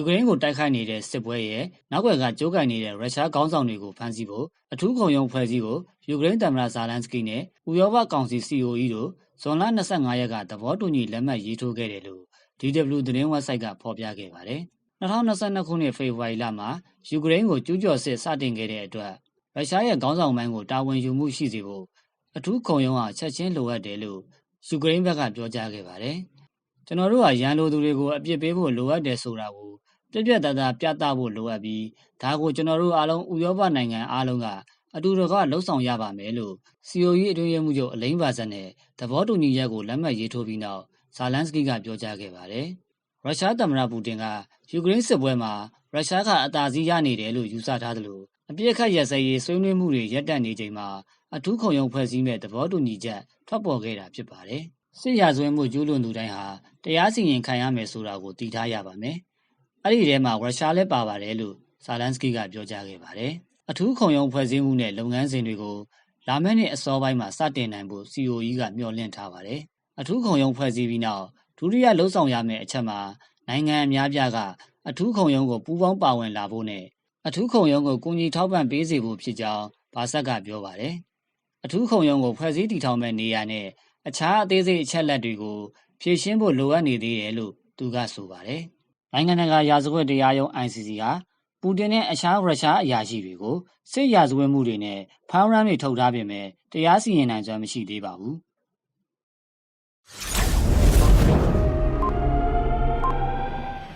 ယူကရိန်းကိုတိုက်ခိုက်နေတဲ့စစ်ပွဲရဲ့နောက်ွယ်ကကြိုးကင်နေတဲ့ရုရှားခေါင်းဆောင်တွေကိုဖမ်းဆီးဖို့အထူးခုံရုံးဖွဲ့စည်းကိုယူကရိန်းသမ္မတဇာလန်စကီနဲ့ဥရောပကောင်စီ COE တို့ဇွန်လ25ရက်ကသဘောတူညီလက်မှတ်ရေးထိုးခဲ့တယ်လို့ DW သတင်းဝက်ဆိုက်ကဖော်ပြခဲ့ပါတယ်။2022ခုနှစ်ဖေဖော်ဝါရီလမှာယူကရိန်းကိုကျူးကျော်စစ်စတင်ခဲ့တဲ့အတွက်ရုရှားရဲ့ခေါင်းဆောင်ပိုင်းကိုတာဝန်ယူမှုရှိစေဖို့အထူးခုံရုံးဟာချက်ချင်းလိုအပ်တယ်လို့ယူကရိန်းဘက်ကပြောကြားခဲ့ပါတယ်။ကျွန်တော်တို့ဟာရန်လိုသူတွေကိုအပြစ်ပေးဖို့လိုအပ်တယ်ဆိုတာကို ပြည့်ပြည့်သားသားပြသဖို့လိုအပ်ပြီးဒါကိုကျွန်တော်တို့အားလုံးဥရောပနိုင်ငံအားလုံးကအတူတကွလှုပ်ဆောင်ရပါမယ်လို့ COE အတွင်းရေးမှူးချုပ်အလိမ့်ပါဇက်နဲ့သဘောတူညီချက်ကိုလက်မှတ်ရေးထိုးပြီးနောက်ဇာလန်စကီကပြောကြားခဲ့ပါတယ်။ရုရှားသမ္မတပူတင်ကယူကရိန်းစစ်ပွဲမှာရုရှားကအသာစီးရနေတယ်လို့ယူဆထားသလိုအပြစ်ခတ်ရစရေးဆွေးနွေးမှုတွေရပ်တန့်နေချိန်မှာအထူးခုံရုံးဖွဲ့စည်းမဲ့သဘောတူညီချက်ထွက်ပေါ်ခဲ့တာဖြစ်ပါတယ်။စစ်ရာဇဝတ်မှုကျူးလွန်သူတိုင်းဟာတရားစီရင်ခံရမယ်ဆိုတာကိုတည်ထားရပါမယ်။ အဲ့ဒီထဲမှာရုရှားလည်းပါပါတယ်လို့ဇာလန်စကီကပြောကြားခဲ့ပါတယ်။အထူးခုံရုံးဖွဲ့စည်းမှုနဲ့လုပ်ငန်းစဉ်တွေကိုလာမယ့်နှစ်အစောပိုင်းမှာစတင်နိုင်ဖို့ COE ကမျှော်လင့်ထားပါတယ်။အထူးခုံရုံးဖွဲ့စည်းပြီးနောက်ဒုတိယလှုပ်ဆောင်ရမယ့်အချက်မှာနိုင်ငံအများပြားကအထူးခုံရုံးကိုပူးပေါင်းပါဝင်လာဖို့နဲ့အထူးခုံရုံးကိုကူညီထောက်ပံ့ပေးစေဖို့ဖြစ်ကြောင်းဘာဆက်ကပြောပါတယ်။အထူးခုံရုံးကိုဖွဲ့စည်းတည်ထောင်မဲ့နေရာနဲ့အခြားအသေးစိတ်အချက်လက်တွေကိုဖြည့်ရှင်းဖို့လိုအပ်နေသေးတယ်လို့သူကဆိုပါတယ်။ နိုင်ငံတကာရာဇဝတ်တရားရုံး ICC ဟာ ပူတင်နဲ့ အခြားရုရှားအရာရှိတွေကို စစ်ရာဇဝတ်မှုတွေနဲ့ဖောင်းရမ်းတွေ ထုတ်ထားပေမဲ့တရားစီရင်နိုင်စွမ်း မရှိသေးပါဘူး။